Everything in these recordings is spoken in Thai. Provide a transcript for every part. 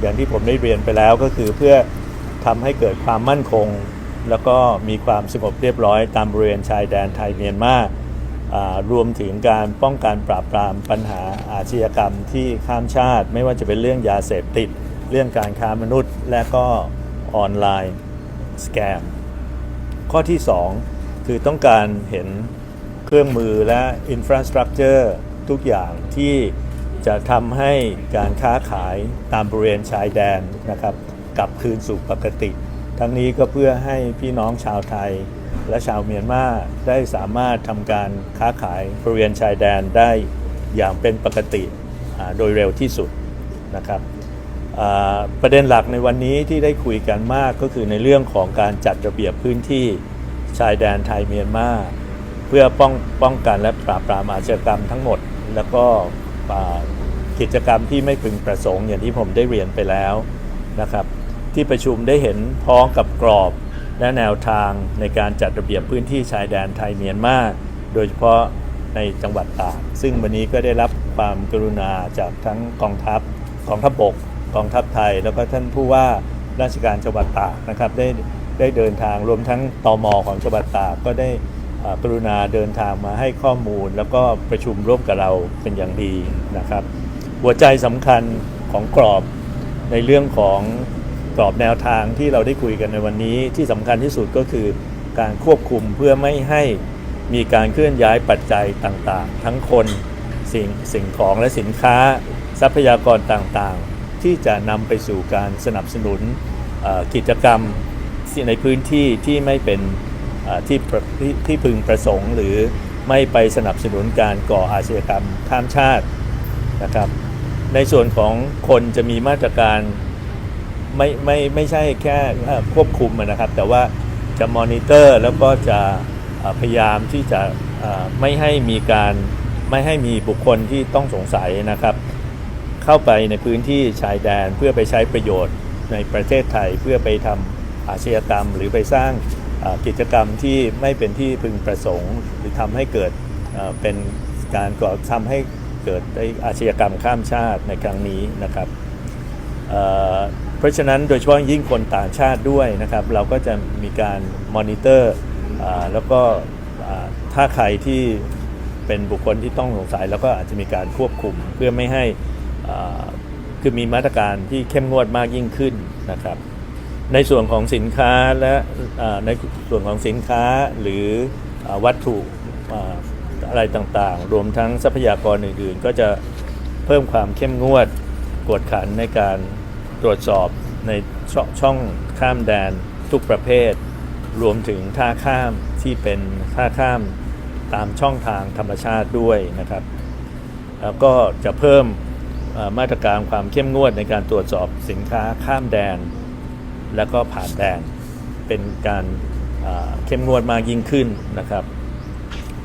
อย่างที่ผมได้เรียนไปแล้วก็คือเพื่อทำให้เกิดความมั่นคง แล้วก็มีความสงบเรียบร้อยตามบริเวณชายแดนไทยเมียนมาอ่ารวมถึงการป้องกันปราบปรามปัญหาอาชญากรรมที่ข้ามชาติ ไม่ว่าจะเป็นเรื่องยาเสพติด เรื่องการค้ามนุษย์ และก็ออนไลน์สแกมข้อที่ 2 คือต้องการเห็นเครื่องมือและอินฟราสตรักเจอร์ทุกอย่างที่ จะทำให้การค้าขายตามบริเวณชายแดนนะครับกลับคืนสู่ปกติ ทั้งนี้ก็เพื่อให้พี่น้องชาวไทย และชาวเมียนมาได้สามารถทำการค้าขายบริเวณชายแดนได้อย่างเป็นปกติโดยเร็วที่สุดนะครับประเด็นหลักในวันนี้ที่ได้คุยกันมากก็คือในเรื่องของการจัดระเบียบพื้นที่ชายแดนไทยเมียนมาเพื่อป้องป้องกันและปราบปรามอาชญากรรมทั้งหมด แล้วก็ กิจกรรมที่ไม่พึงประสงค์อย่างที่ผมได้เรียนไปแล้วนะครับ ที่ประชุมได้เห็นพ้องกับกรอบและแนวทางในการจัดระเบียบพื้นที่ชายแดนไทยเมียนมาโดยเฉพาะในจังหวัดตากซึ่งวันนี้ก็ได้รับความกรุณาจากทั้งกองทัพกองทัพบกกองทัพไทย แล้วก็ท่านผู้ว่าราชการจังหวัดตากนะครับได้ได้เดินทางรวมทั้งตอมของจังหวัดตากก็ได้ กรุณาเดินทางมาให้ข้อมูล แล้วก็ประชุมร่วมกับเราเป็นอย่างดีนะครับ หัวใจสำคัญของกรอบในเรื่องของกรอบแนวทางที่เราได้คุยกันในวันนี้ที่สำคัญที่สุดก็คือการควบคุมเพื่อไม่ให้มีการเคลื่อนย้ายปัจจัยต่างๆ ทั้งคนสิ่งสิ่งของและสินค้าทรัพยากรต่างๆ ที่จะนำไปสู่การสนับสนุนกิจกรรมในพื้นที่ที่ไม่เป็น ที่ที่พึงประสงค์หรือไม่ไปสนับสนุนการก่ออาชญากรรมข้ามชาตินะครับ ในส่วนของคนจะมีมาตรการไม่ไม่ไม่ใช่แค่ควบคุมนะครับ แต่ว่าจะมอนิเตอร์แล้วก็จะพยายามที่จะไม่ให้มีการไม่ให้มีบุคคลที่ต้องสงสัยนะครับ เข้าไปในพื้นที่ชายแดนเพื่อไปใช้ประโยชน์ในประเทศไทยเพื่อไปทำอาชญากรรมหรือไปสร้าง กิจกรรมที่ไม่เป็นที่พึงประสงค์ หรือทำให้เกิดเป็นการก่อทำให้เกิดได้อาชญากรรมข้ามชาติในครั้งนี้นะครับเพราะฉะนั้นโดยเฉพาะยิ่งคนต่างชาติด้วยนะครับ เราก็จะมีการมอนิเตอร์แล้วก็ถ้าใครที่เป็นบุคคลที่ต้องสงสัยแล้วก็อาจจะมีการควบคุมเพื่อไม่ให้คือมีมาตรการที่เข้มงวดมากยิ่งขึ้นนะครับ ในส่วนของสินค้าและในส่วนของสินค้าหรืออวัตถุอ่าอะไรต่างๆ รวมทั้งทรัพยากรอื่นๆ ก็จะเพิ่มความเข้มงวดกวดขันในการตรวจสอบในชช่องข้ามแดนทุกประเภท รวมถึงท่าข้ามที่เป็นท่าข้ามตามช่องทางธรรมชาติด้วยนะครับ แล้วก็จะเพิ่มมาตรการความเข้มงวดในการตรวจสอบสินค้าข้ามแดน แล้วก็ผ่านแดนเป็นการเข้มงวดมากยิ่งขึ้นนะครับ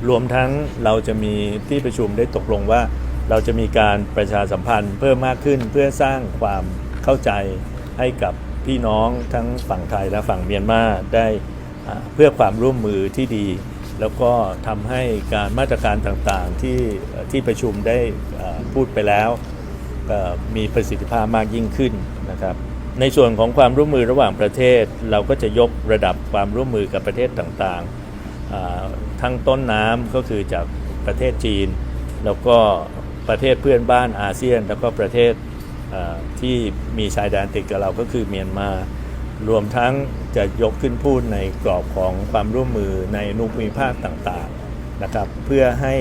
รวมทั้งเราจะมีที่ประชุมได้ตกลงว่า เราจะมีการประชาสัมพันธ์เพิ่มมากขึ้นเพื่อสร้างความเข้าใจให้กับพี่น้องทั้งฝั่งไทยและฝั่งเมียนมาได้เพื่อความร่วมมือที่ดี แล้วก็ทำให้การมาตรการต่างๆที่ที่ประชุมได้พูดไปแล้วมีประสิทธิภาพมากยิ่งขึ้นนะครับ ในส่วนของความร่วมมือระหว่างประเทศ เราก็จะยกระดับความร่วมมือกับประเทศต่างๆ ทั้งต้นน้ำก็คือจากประเทศจีน แล้วก็ประเทศเพื่อนบ้านอาเซียน แล้วก็ประเทศที่มีชายแดนติดกับเราก็คือเมียนมารวมทั้งจะยกขึ้นพูดในกรอบของความร่วมมือในนุภูมิภาคต่างๆนะครับเพื่อให้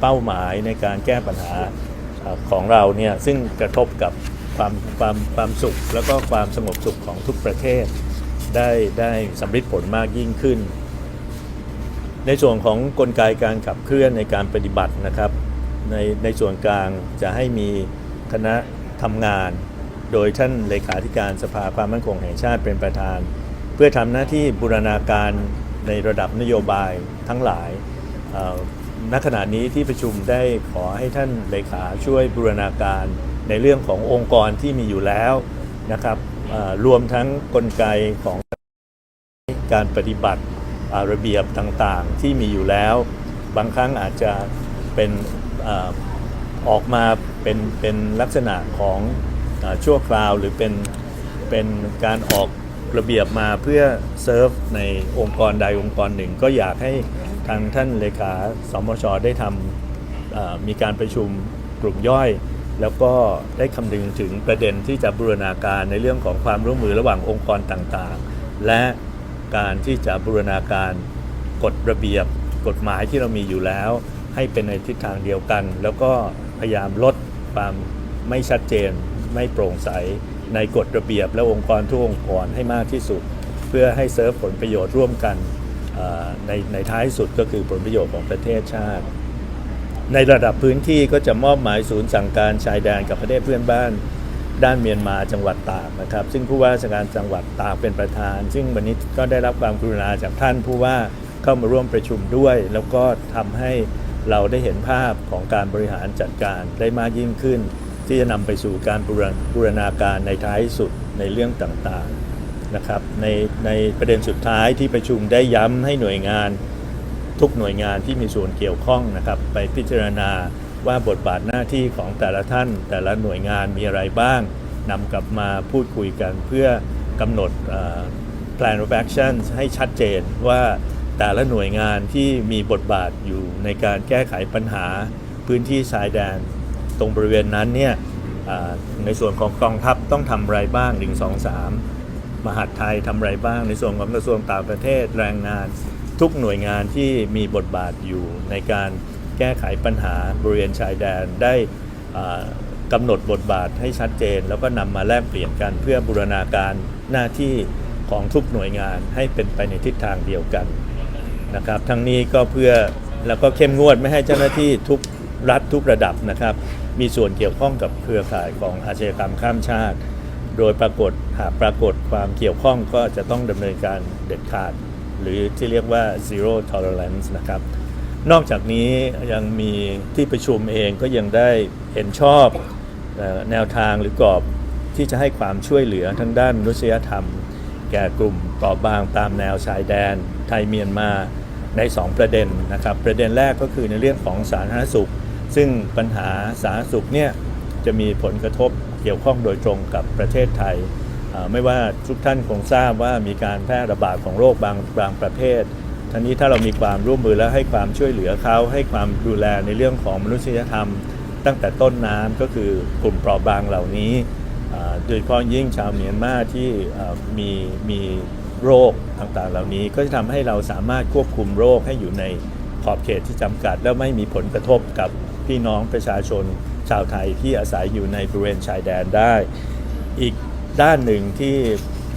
เป้าหมายในการแก้ปัญหาของเราเนี่ยซึ่งกระทบกับ ความความความสุข แล้วก็ความสงบสุขของทุกประเทศ ได้ได้สำเร็จผลมากยิ่งขึ้น ในส่วนของกลไกการขับเคลื่อนในการปฏิบัตินะครับ ในในส่วนกลางจะให้มีคณะทำงาน โดยท่านเลขาธิการสภาความมั่นคงแห่งชาติเป็นประธาน เพื่อทำหน้าที่บูรณาการในระดับนโยบายทั้งหลายณขณะนี้ที่ประชุมได้ขอให้ท่านเลขาช่วยบูรณาการ ในเรื่องขององค์กรที่มีอยู่แล้วนะครับรวมทั้งกลไกของการปฏิบัติระเบียบต่างๆ ที่มีอยู่แล้ว บางครั้งอาจจะเป็นออกมาเป็นเป็นลักษณะของอชั่วคราวหรือเป็นเป็นการออกระเบียบมาเพื่อเซิร์ฟในองค์กรใดองค์กรหนึ่ง ก็อยากให้ทางท่านเลขาสมชได้ทำมีการประชุมกลุ่มย่อย แล้วก็ได้คำนึงถึงประเด็นที่จะบูรณาการในเรื่องของความร่วมมือระหว่างองค์กรต่างๆ และการที่จะบูรณาการกฎระเบียบกฎหมายที่เรามีอยู่แล้ว ให้เป็นในทิศทางเดียวกัน แล้วก็พยายามลดความไม่ชัดเจน ไม่โปร่งใส ในกฎระเบียบและองค์กรทุกองค์กรให้มากที่สุด เพื่อให้เซิร์ฟผลประโยชน์ร่วมกันในในท้ายสุดก็คือผลประโยชน์ของประเทศชาติ ในระดับพื้นที่ก็จะมอบหมายศูนย์สั่งการชายแดนกับประเทศเพื่อนบ้าน ด้านเมียนมาจังหวัดตากนะครับ ซึ่งผู้ว่าราชการจังหวัดตากเป็นประธาน ซึ่งวันนี้ก็ได้รับความกรุณาจากท่านผู้ว่าเข้ามาร่วมประชุมด้วย แล้วก็ทำให้เราได้เห็นภาพของการบริหารจัดการได้มากยิ่งขึ้น ที่จะนำไปสู่การบูรณาการในท้ายสุดในเรื่องต่างๆนะครับในในประเด็นสุดท้ายที่ประชุมได้ย้ำให้หน่วยงาน ทุกหน่วยงานที่มีส่วนเกี่ยวข้องนะครับ ไปพิจารณาว่าบทบาทหน้าที่ของแต่ละท่าน แต่ละหน่วยงานมีอะไรบ้างนำกลับมาพูดคุยกันเพื่อกำหนด plan of action ให้ชัดเจนว่าแต่ละหน่วยงานที่มีบทบาทอยู่ในการแก้ไขปัญหาพื้นที่ชายแดน ตรงบริเวณนั้นเนี่ยในส่วนของกองทัพต้องทำอะไรบ้าง 1 2 3 มหาดไทยทำอะไรบ้าง ในส่วนของกระทรวงต่างประเทศแรงงาน ทุกหน่วยงานที่มีบทบาทอยู่ในการแก้ไขปัญหาบริเวณชายแดนได้กำหนดบทบาทให้ชัดเจน แล้วก็นำมาแลกเปลี่ยนกันเพื่อบูรณาการหน้าที่ของทุกหน่วยงานให้เป็นไปในทิศทางเดียวกันนะครับ ทั้งนี้ก็เพื่อแล้วก็เข้มงวดไม่ให้เจ้าหน้าที่ทุกรัฐทุกระดับนะครับ มีส่วนเกี่ยวข้องกับเครือข่ายของอาชญากรรมข้ามชาติ โดยปรากฏหากปรากฏความเกี่ยวข้องก็จะต้องดำเนินการเด็ดขาด หรือที่เรียกว่า zero tolerance นะครับ นอกจากนี้ยังมีที่ประชุมเองก็ยังได้เห็นชอบแนวทางหรือกรอบที่จะให้ความช่วยเหลือทั้งด้านมนุษยธรรม แก่กลุ่มเปราะบางตามแนวชายแดน ไทยเมียนมาใน 2 ประเด็นนะครับ ประเด็นแรกก็คือในเรื่องของสาธารณสุข ซึ่งปัญหาสาธารณสุขเนี่ยจะมีผลกระทบเกี่ยวข้องโดยตรงกับประเทศไทย ไม่ว่าทุกท่านคงทราบว่ามีการแพร่ระบาดของโรคบางบางประเภททั้นี้ถ้าเรามีความร่วมมือและให้ความช่วยเหลือเขาให้ความดูแลในเรื่องของมนุษยธรรม ตั้งแต่ต้นน้ำก็คือกลุ่มเปราะบางเหล่านี้โดยเฉพาะยิ่งชาวเมียนมาที่มีมีโรคต่างๆ เหล่านี้ก็จะทำให้เราสามารถควบคุมโรคให้อยู่ในขอบเขตที่จำกัด แล้วไม่มีผลกระทบกับพี่น้องประชาชนชาวไทยที่อาศัยอยู่ในบริเวณชายแดนได้ อีก ด้านหนึ่งที่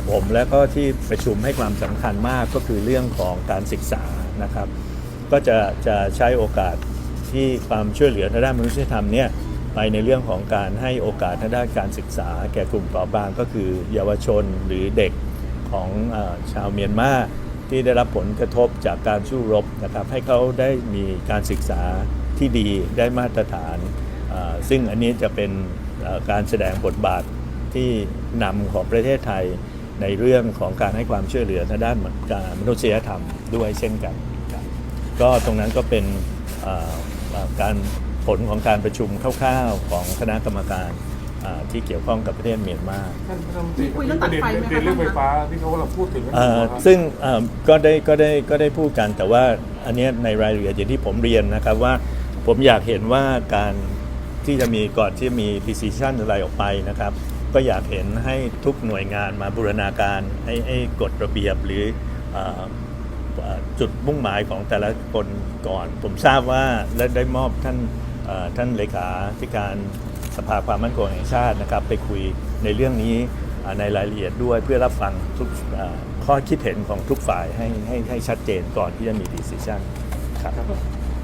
ผมและก็ที่ประชุมให้ความสำคัญมากก็คือเรื่องของการศึกษานะครับ ก็จะจะใช้โอกาสที่ความช่วยเหลือทางด้านมนุษยธรรมเนี่ยไปในเรื่องของการให้โอกาสทางด้านการศึกษา แก่กลุ่มเปราะบางก็คือเยาวชนหรือเด็กของอชาวเมียนมาที่ได้รับผลกระทบจากการสู้รบนะครับให้เขาได้มีการศึกษาที่ดีได้มาตรฐาน ซึ่งอันนี้จะเป็นการแสดงบทบาท ที่นำของประเทศไทยในเรื่องของการให้ความช่วยเหลือทางด้านการมนุษยธรรมด้วยเช่นกันก็ตรงนั้นก็เป็นการผลของการประชุมคร่าวๆของคณะกรรมการที่เกี่ยวข้องกับประเทศเมียนมาท่านรัฐมนตรีคุยเรื่องตัดไฟไหมคะเรื่องไฟฟ้าที่เขากำลังพูดถึงซึ่งก็ได้ก็ได้ก็ได้พูดกันแต่ว่าอันนี้ในรายละเอียดอย่างที่ผมเรียนนะครับว่าผมอยากเห็นว่าการที่จะมีก่อนที่มี decision อะไรออกไปนะครับ ก็อยากเห็นให้ทุกหน่วยงานมาบูรณาการให้ให้กฎระเบียบหรืออจุดมุ่งหมายของแต่ละคนก่อน ผมทราบว่าและได้มอบท่านท่านเลขาธิการสภาความมั่นคงแห่งชาตินะครับ ไปคุยในเรื่องนี้ในรายละเอียดด้วยเพื่อรับฟังทุกข้อคิดเห็นของทุกฝ่ายให้ให้ให้ชัดเจนก่อนที่จะมี decision ครับ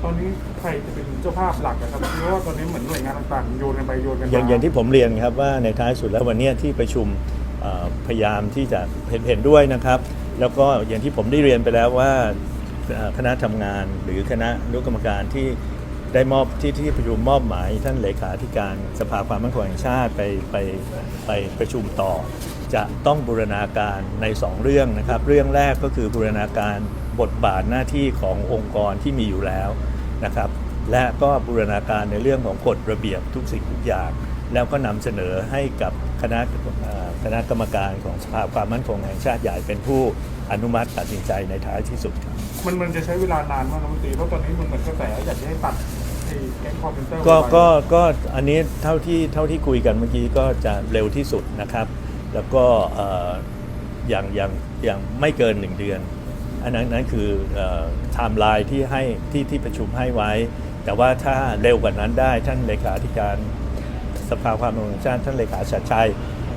ตอนนี้ใครจะเป็นเจ้าภาพหลักนะครับเพราะว่าตอนนี้เหมือนหน่วยงานต่างๆโยนกันไปโยนกันอย่างมาอย่างที่ผมเรียนครับว่าในท้ายสุดแล้ววันเนี้ยที่ประชุมเอ่อพยายามที่จะเห็นเห็นด้วยนะครับ แล้วก็อย่างที่ผมได้เรียนไปแล้วว่าเอ่อคณะทำงานหรือคณะอนุกรรมการที่ได้มอบที่ที่ประชุมมอบหมาย ท่านเลขาธิการสภาความมั่นคงแห่งชาติไปไปไปประชุมต่อ จะต้องบูรณาการใน 2 เรื่องนะครับ เรื่องแรกก็คือบูรณาการบทบาทหน้าที่ขององค์กรที่มีอยู่แล้ว นะครับ และก็บูรณาการในเรื่องของกฎระเบียบทุกสิ่งทุกอย่าง แล้วก็นำเสนอให้กับคณะเอ่อคณะกรรมการของสภาความมั่นคงแห่งชาติใหญ่เป็นผู้อนุมัติตัดสินใจในท้ายที่สุดครับมันมันจะใช้เวลานานมากนะรัฐมนตรีเพราะตอนนี้มันเหมือนกระแสอยากจะให้ตัดไอ้แก๊งคอร์เซนเตอร์ก็ก็ก็อันนี้เท่าที่เท่าที่คุยกันเมื่อกี้ก็จะเร็วที่สุดนะครับ แล้วก็เอ่ออย่างอย่างอย่างไม่เกินหนึ่งเดือน อันนั้นนั้นคือไทม์ไลน์ที่ให้ที่ที่ประชุมให้ไว้ แต่ว่าถ้าเร็วกว่านั้นได้ท่านเลขาธิการสภาความมั่นคงแห่งชาติท่านเลขาชัดชัย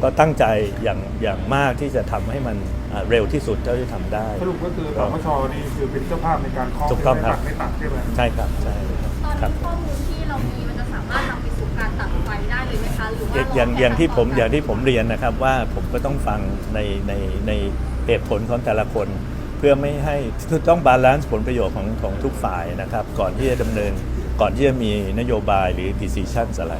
ก็ตั้งใจอย่างอย่างมากที่จะทำให้มันอ่าเร็วที่สุดเท่าที่ทำได้สรุปก็คือสมชนี่คือเป็นเจ้าภาพในการเคาะถูกต้องครับไม่ตัดไม่ตัดใช่ไหมใช่ครับใช่ตอนครับนี้ข้อมูลที่เรามีมันจะสามารถนำไปสู่การตัดไฟได้เลยไหมคะหรือว่าอย่างอย่างอย่างที่ผมอย่างที่ผมเเรียนนะครับว่าผมก็ต้องฟังในในในเหตุผลของแต่ละคนเพื่อไม่ให้คือต้องบาลานซ์ผลประโยชน์ของของทุกฝ่ายนะครับ ก่อนที่จะดำเนินก่อนที่จะมีนโยบายหรือ decision อะไร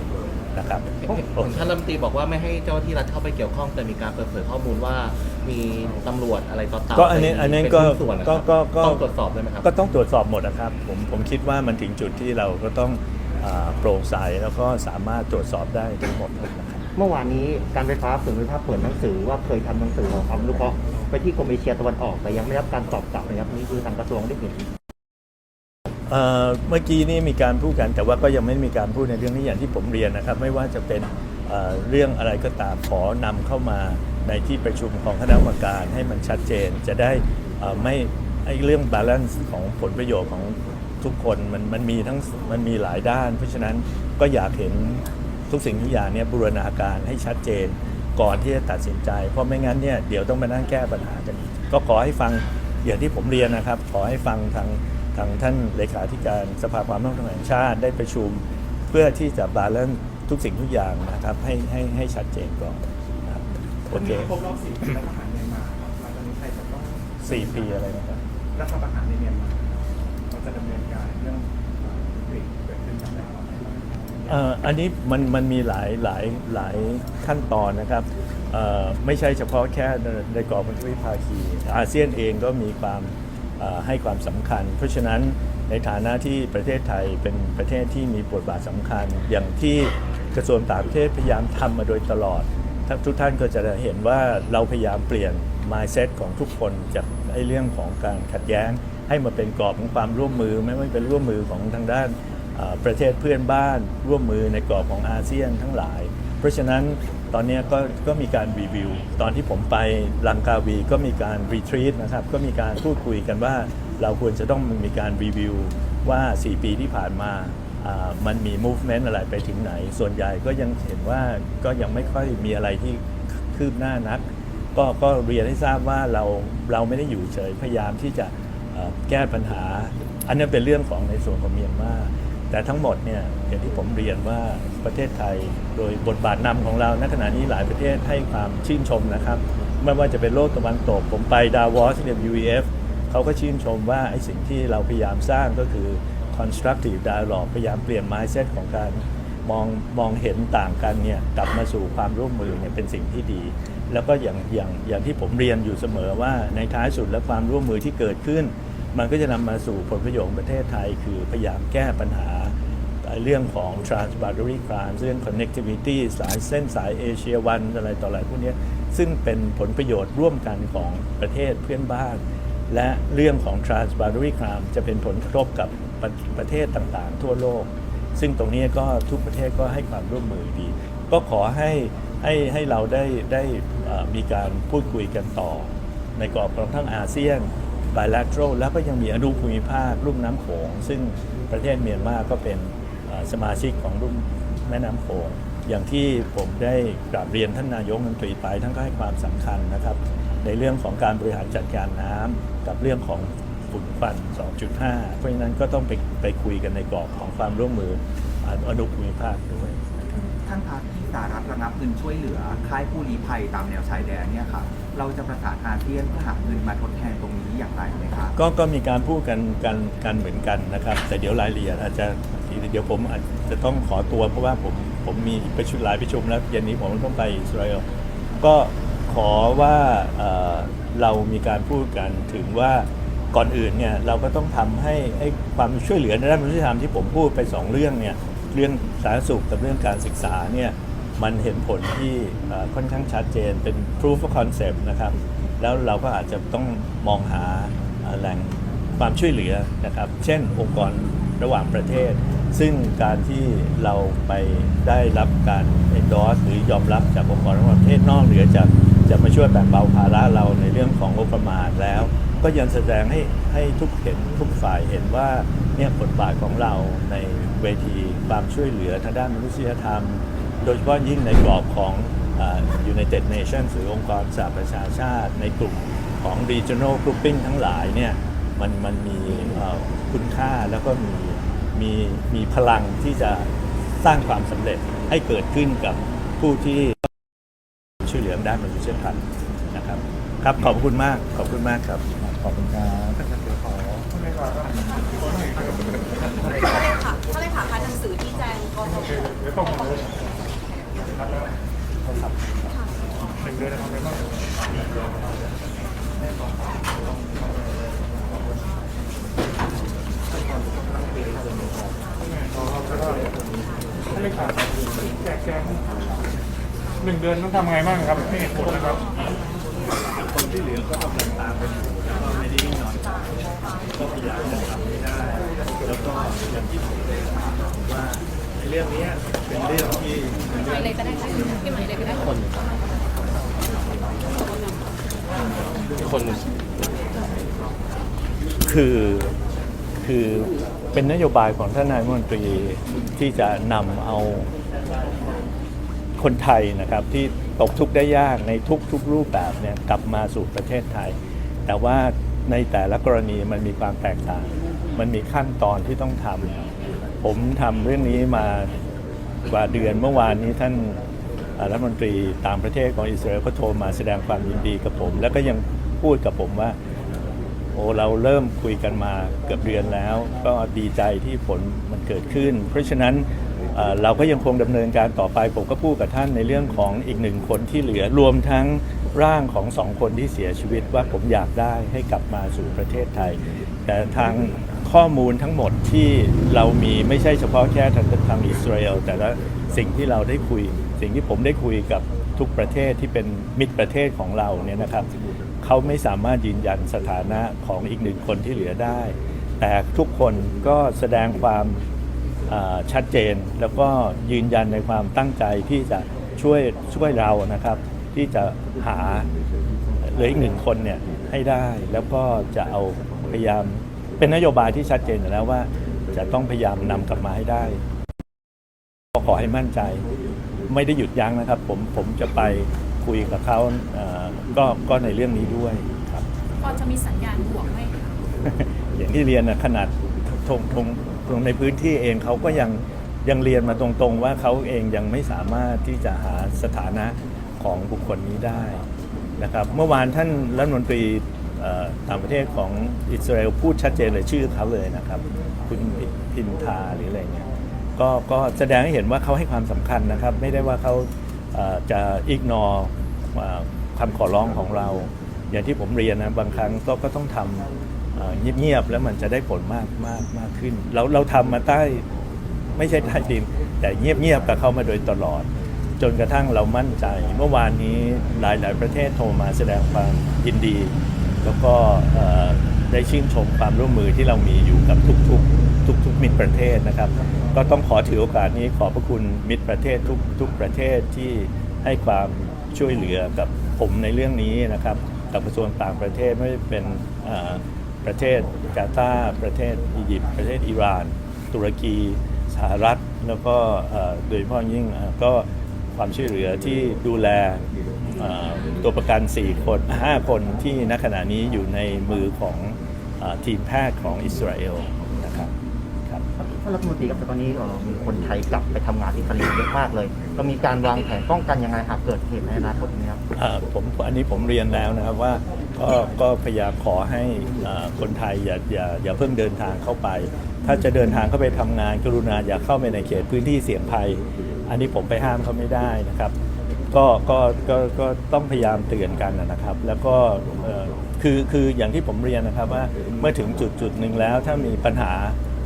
นะครับเห็นท่านรัฐมนตรีบอกว่าไม่ให้เจ้าหน้าที่รัฐเข้าไปเกี่ยวข้องแต่มีการเปิดเผยข้อมูลว่ามีตำรวจอะไรต่อๆก็อันนี้อันนี้ก็เป็หุ้ส่วนนะคก็รับก็ก็ต้องตรวจสอบได้ไหมครับก็ต้องตรวจสอบหมดนะครับผมผมคิดว่ามันถึงจุดที่เราก็ต้องอ่าโปร่งใสแล้วก็สามารถตรวจสอบได้ทั้งหมดนะครับเมื่อวานนี้การไฟฟ้าส่วนภูมิภาคเปิดหนังสือว่าเคยทำหนังสือขอความอนุเคราะห์ ไปที่กรมเอเชียตะวันออก แต่ยังไม่รับการตอบกลับนะครับนี่คือทางกระทรวงได้เห็นเอ่อเมื่อกี้นี่มีการพูดกันแต่ว่าก็ยังไม่มีการพูดในเรื่องนี้อย่างที่ผมเรียนนะครับ ไม่ว่าจะเป็นเอ่อเรื่องอะไรก็ตามขอนำเข้ามาในที่ประชุมของคณะกรรมการให้มันชัดเจนจะได้เอ่อไม่ไอ้เรื่องบาลานซ์ของผลประโยชน์ของทุกคนมันมันมีทั้งมันมีหลายด้าน เพราะฉะนั้นก็อยากเห็นทุกสิ่งทุกอย่างเนี่ยบูรณาการให้ชัดเจน ก่อนที่จะตัดสินใจ เพราะไม่งั้นเนี่ยเดี๋ยวต้องมานั่งแก้ปัญหากันอีกก็ขอให้ฟังอย่างที่ผมเรียนนะครับ ขอให้ฟังทางทางท่านเลขาธิการสภาความมั่นคงแห่งชาติได้ประชุม เพื่อที่จะบาลานซ์ทุกสิ่งทุกอย่างนะครับให้ให้ให้ชัดเจนก่อนนะครับโอเคครบรอบสี่ปีรัฐประหารเมียนมาครับหลังจากนี้ไทยจะต้องสี่ปีอะไรนะครับรัฐประหารในเมียนมาเราจะดำเนินการ เอ่ออันนี้มันมันมีหลายหลายหลายขั้นตอนนะครับเอ่อไม่ใช่เฉพาะแค่ในในกรอบมันทวิภาคี อาเซียนเองก็มีความเอ่อให้ความสำคัญ เพราะฉะนั้นในฐานะที่ประเทศไทยเป็นประเทศที่มีบทบาทสำคัญ อย่างที่กระทรวงต่างประเทศพยายามทำมาโดยตลอดท่านทุกท่านก็จะเห็นว่าเราพยายามเปลี่ยน mindset ของทุกคนจากไอ้เรื่องของการขัดแย้ง ให้มาเป็นกรอบของความร่วมมือไม่ว่าเป็นร่วมมือของทางด้าน ประเทศเพื่อนบ้านร่วมมือในกรอบของอาเซียนทั้งหลาย เพราะฉะนั้นตอนนี้ก็ก็มีการรีวิว ตอนที่ผมไปลังกาวีก็มีการรีทรีตนะครับ ก็มีการพูดคุยกันว่าเราควรจะต้องมีการรีวิวว่า 4 ปีที่ผ่านมามันมี movement อะไรไปถึงไหน ส่วนใหญ่ก็ยังเห็นว่าก็ยังไม่ค่อยมีอะไรที่คืบหน้านัก ก็ก็เรียนให้ทราบว่าเราเราไม่ได้อยู่เฉยพยายามที่จะแก้ปัญหา อันนั้นเป็นเรื่องของในส่วนของเมียนมา แต่ทั้งหมดเนี่ยอย่างที่ผมเรียนว่าประเทศไทยโดยบทบาทนำของเราณขณะนี้หลายประเทศให้ความชื่นชมนะครับ ไม่ว่าจะเป็นโลกตะวันตก ผมไปดาวอสเรีย UEF เขาก็ชื่นชมว่าไอ้สิ่งที่เราพยายามสร้างก็คือ constructive dialogue พยายามเปลี่ยน mindset ของการมองมองเห็นต่างกันเนี่ยกลับมาสู่ความร่วมมือเนี่ยเป็นสิ่งที่ดี แล้วก็อย่างอย่างอย่างที่ผมเรียนอยู่เสมอว่าในท้ายสุดและความร่วมมือที่เกิดขึ้น มันก็จะนำมาสู่ผลประโยชน์ประเทศไทย คือพยายามแก้ปัญหาเรื่องของ transboundary crime เรื่อง connectivity สายเส้นสายเอเชียวันอะไรต่ออะไรพวกนี้ซึ่งเป็นผลประโยชน์ร่วมกันของประเทศเพื่อนบ้าน และเรื่องของ transboundary crime จะเป็นผลกระทบกับประประเทศต่างๆ ทั่วโลก ซึ่งตรงนี้ก็ทุกประเทศก็ให้ความร่วมมือดี ก็ขอให้ให้ให้เราได้ได้มีการพูดคุยกันต่อ ในกรอบของทั้งอาเซียน bilateral แล้วก็ยังมีอนุภูมิภาคลุ่มน้ำโขง ซึ่งประเทศเมียนมาก็เป็นสมาชิกของลุ่มแม่น้ำโขง อย่างที่ผมได้กราบเรียนท่านนายกรัฐมนตรีไปท่านก็ให้ความสำคัญนะครับ ในเรื่องของการบริหารจัดการน้ำกับเรื่องของฝุ่นควัน 2.5 เพราะฉะนั้นก็ต้องไปไปคุยกันในกรอบของความร่วมมืออนุภูมิภาคด้วยท่านคะที่สหรัฐระงับเงินช่วยเหลือค่ายผู้ลี้ภัยตามแนวชายแดนเนี่ยค่ะ เราจะประสานอาเซียนเพื่อหาเงินมาทดแทนตรงนี้อย่างไรไหมคะก็ก็มีการพูดกันกันกันเหมือนกันนะครับ แต่เดี๋ยวรายละเอียดอาจจะเดี๋ยวผมอาจจะต้องขอตัวเพราะว่าผมผมมีประชุมหลายประชุมแล้วเย็นนี้ผมต้องไปอิสราเอลก็ขอว่าเรามีการพูดกันถึงว่าก่อนอื่นเนี่ยเราก็ต้องทำให้ให้ความช่วยเหลือในด้านมนุษยธรรมที่ผมพูดไปสองเรื่องเนี่ยเรื่องสาธารณสุขกับเรื่องการศึกษาเนี่ย มันเห็นผลที่ค่อนข้างชัดเจนเป็น proof of concept นะครับ แล้วเราก็อาจจะต้องมองหาแหล่งความช่วยเหลือนะครับ เช่นองค์กรระหว่างประเทศ ซึ่งการที่เราไปได้รับการ endorse หรือยอมรับจากองค์กรระหว่างประเทศนอกเหนือจากจะมาช่วยแบ่งเบาภาระเราในเรื่องของงบประมาณแล้ว ก็ยังแสดงให้ให้ทุกเห็นทุกฝ่ายเห็นว่าเนี่ยบทบาทของเราในเวทีความช่วยเหลือทางด้านมนุษยธรรม โดยเฉพาะยิ่งในกรอบของอ United Nations หรือองค์กรสหประชาชาติ ในกลุ่มของ Regional Grouping ทั้งหลายเนี่ยมันมันมีคุณค่าแล้วก็มีมีมีพลังที่จะสร้างความสำเร็จให้เกิดขึ้นกับผู้ที่ช่วยเหลือด้านมนุษยธรรมนะครับ ครับขอบคุณมากขอบคุณมากครับ ขอบคุณครับก็เลยค่ะก็เลยค่ะคะหนังสือที่แจ้งกทม เดี๋ยวต้องมาเลยหนึ่งเดือนทำอะไรบ้างไม่ขาดแจกแจงหนึ่งเดือนต้องทำไงบ้างครับให้เห็นผลนะครับคนที่เหลือก็กำลังตามไปอยู่แล้วก็ไม่ได้นิ่งนอนก็พยายามจะทำให้ได้ แล้วก็อย่างที่ผมได้ถามว่า รื่องเนี้ยเป็นเรื่องที่เป็นหเรื่มาอยงเลยก็ได้ค่ะพี่หมายเลยก็ได้คนคนคือคือเป็นนโยบายของท่านนายกรัฐมนตรีที่จะนำเอาคนไทยนะครับที่ตกทุกข์ได้ยากในทุกทุกรูปแบบเนี่ยกลับมาสู่ประเทศไทย แต่ว่าในแต่ละกรณีมันมีความแตกต่าง มันมีขั้นตอนที่ต้องทำ ผมทำเรื่องนี้มากว่าเดือนเมื่อวานนี้ท่านรัฐมนตรีต่างประเทศของอิสราเอลก็โทรมาแสดงความยินดีกับผม แล้วก็ยังพูดกับผมว่า โอ้เราเริ่มคุยกันมาเกือบเดือนแล้ว ก็ดีใจที่ผลมันเกิดขึ้น เพราะฉะนั้นเอ่อเราก็ยังคงดำเนินการต่อไปผมก็พูดกับท่านในเรื่องของอีกหนึ่งคนที่เหลือรวมทั้งร่างของสองคนที่เสียชีวิตว่าผมอยากได้ให้กลับมาสู่ประเทศไทย แต่ทาง ข้อมูลทั้งหมดที่เรามีไม่ใช่เฉพาะแค่ทางทางอิสราเอลแต่ละสิ่งที่เราได้คุย สิ่งที่ผมได้คุยกับทุกประเทศที่เป็นมิตรประเทศของเราเนี่ยนะครับเขาไม่สามารถยืนยันสถานะของอีกหนึ่งคนที่เหลือได้ แต่ทุกคนก็แสดงความชัดเจน แล้วก็ยืนยันในความตั้งใจที่จะช่วยช่วยเรานะครับ ที่จะหาเหลืออีกหนึ่งคนเนี่ยให้ได้แล้วก็จะเอาพยายาม เป็นนโยบายที่ชัดเจนอยู่แล้วว่า จะต้องพยายามนำกลับมาให้ได้ก็ขอให้มั่นใจ ไม่ได้หยุดยั้งนะครับ ผมผมจะไปคุยกับเขาเอ่อก็ก็ในเรื่องนี้ด้วยครับ พอจะมีสัญญาณบวกไหมคะอย่างที่เรียนนะขนาดตรงตรงตรงในพื้นที่เองเขาก็ยังยังเรียนมาตรงๆ ว่าเขาเองยังไม่สามารถที่จะหาสถานะของบุคคลนี้ได้นะครับ เมื่อวานท่านรัฐมนตรีเอ่อ ต่างประเทศของอิสราเอลพูดชัดเจนเลยชื่อเขาเลยนะครับ คุณพินทาหรืออะไรเงี้ยก็ก็แสดงให้เห็นว่าเขาให้ความสำคัญนะครับ ไม่ได้ว่าเขาจะอิกนอคำขอร้องของเรา อย่างที่ผมเรียนนะบางครั้งก็ก็ต้องทำเอ่อเงียบๆแล้วมันจะได้ผลมากมากมากขึ้น เราเราทำมาใต้ไม่ใช่ใต้ดิน แต่เงียบๆกับเขามาโดยตลอด จนกระทั่งเรามั่นใจ เมื่อวานนี้หลายๆ ประเทศโทรมาแสดงความยินดี แล้วก็ได้ชื่นชมความร่วมมือที่เรามีอยู่กับทุกๆ ทุกๆมิตรประเทศนะครับ ก็ต้องขอถือโอกาสนี้ขอบพระคุณมิตรประเทศทุกทุกประเทศที่ให้ความช่วยเหลือกับผมในเรื่องนี้นะครับกับกระทรวงต่างประเทศไม่ว่าจะเป็นประเทศกาตาร์ประเทศอียิปต์ประเทศอิหร่าน ตุรกีสหรัฐ แล้วก็โดยเฉพาะยิ่งก็ความช่วยเหลือที่ดูแล ตัวประกัน 4 คน 5 คนที่ณขณะนี้อยู่ในมือของเออทีมแพทย์ของอิสราเอลนะครับครับท่านรัฐมนตรีครับแต่ตอนนี้เอ่อมีคนไทยกลับไปทำงานที่อิตาลีเยอะมากเลยเรามีการวางแผนป้องกันยังไงหากเกิดเหตุในอนาคตนี้ครับอ่าผมอันนี้ผมเรียนแล้วนะครับว่าก็ก็พยายามขอให้อ่าคนไทยอย่าอย่าอย่าเพิ่งเดินทางเข้าไป ถ้าจะเดินทางเข้าไปทำงานกรุณาอย่าเข้าไปในเขตพื้นที่เสี่ยงภัย อันนี้ผมไปห้ามเขาไม่ได้นะครับ ก็ก็ก็ก็ต้องพยายามเตือนกันนะครับ แล้วก็คือคืออย่างที่ผมเรียนนะครับว่าเมื่อถึงจุดจุดหนึ่งแล้ว ถ้ามีปัญหา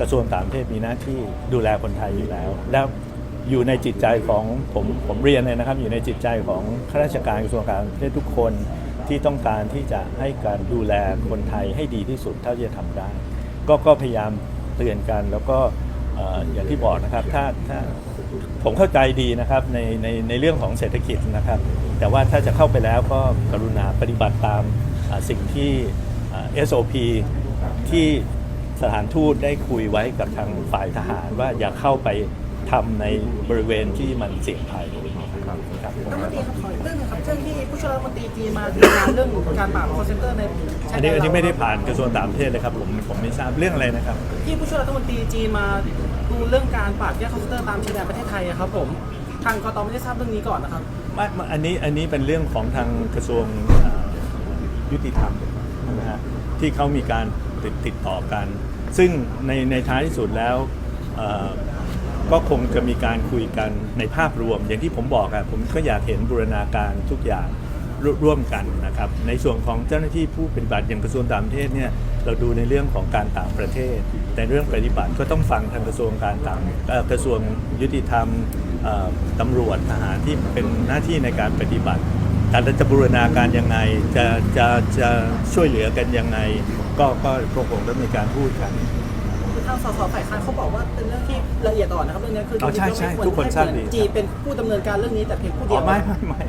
กระทรวงต่างประเทศมีหน้าที่ดูแลคนไทยอยู่แล้ว แล้วอยู่ในจิตใจของผมผมเรียนเลยนะครับ อยู่ในจิตใจของข้าราชการกระทรวงการต่างประเทศทุกคนที่ต้องการที่จะให้การดูแลคนไทยให้ดีที่สุดเท่าที่จะทำได้ ก็ก็พยายามเตือนกันแล้วก็อย่างที่บอกนะครับถ้าถ้า ผมเข้าใจดีนะครับในในในเรื่องของเศรษฐกิจนะครับ แต่ว่าถ้าจะเข้าไปแล้วก็กรุณาปฏิบัติตามอ่าสิ่งที่อ่า SOP ที่สถานทูตได้คุยไว้กับทางฝ่ายทหารว่าอย่าเข้าไปทำในบริเวณที่มันเสี่ยงภัยครับครับรัฐมนตรีครับขออีกเรื่องหนึงครับเรื่องที่ผู้ช่วยรัฐมนตรีจีนมาทำงานเรื่องการปราบ call center ในชาอัยนแดนี้นอันนี้ไม่ได้เราผ่านกระทรวงต่างประเทศเลยครับผมผมไม่ทราบเรื่องอะไรนะครับที่ผู้ช่วยรัฐมนตรีจีนมาดู เรื่องการปราบแยก call center ตามชายแดนประเทศไทยอะครับผมทางกตไม่ได้ทราบเรื่องนี้ก่อนนะครับ ไม่ไม่อันนี้อันนี้เป็นเรื่องของทางกระทรวงเอ่อยุติธรรมนะฮะที่เขามีการติดติดต่อกัน ซึ่งในในท้ายที่สุดแล้วเอ่อก็คงจะมีการคุยกันในภาพรวม อย่างที่ผมบอกอะผมก็อยากเห็นบูรณาการทุกอย่างร่วร่วมกันนะครับในส่วนของเจ้าหน้าที่ผู้ปฏิบัติอย่างกระทรวงต่างประเทศเนี่ย เราดูในเรื่องของการต่างประเทศแต่เรื่องปฏิบัติก็ต้องฟังทางกระทรวงการต่างเอ่อกระทรวงยุติธรรมเอ่อตำรวจทหารที่เป็นหน้าที่ในการปฏิบัติแต่เราจะบูรณาการยังไงจะจะจะช่วยเหลือกันยังไง ก็ก็ก็คงต้องมีการพูดกันคือทางสสฝ่ายค้านเขาบอกว่าเป็นเรื่องที่ละเอียดอ่อนนะครับเรื่องนี้คือเอาใช่ใช่ไม่วทุกคนทราบดีให้จีนเป็นผู้ดำเนินการเรื่องนี้แต่เพียงผู้เดีอ๋ยอวไม่ไม่ไม่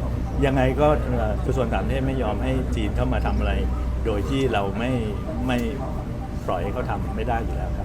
ยังไงก็เอ่อกระทรวงต่างประเทศไม่ยอมให้จีนเข้ามาทำอะไร โดยที่เราไม่ไม่ปล่อยให้เขาทำไม่ได้อยู่แล้วครับ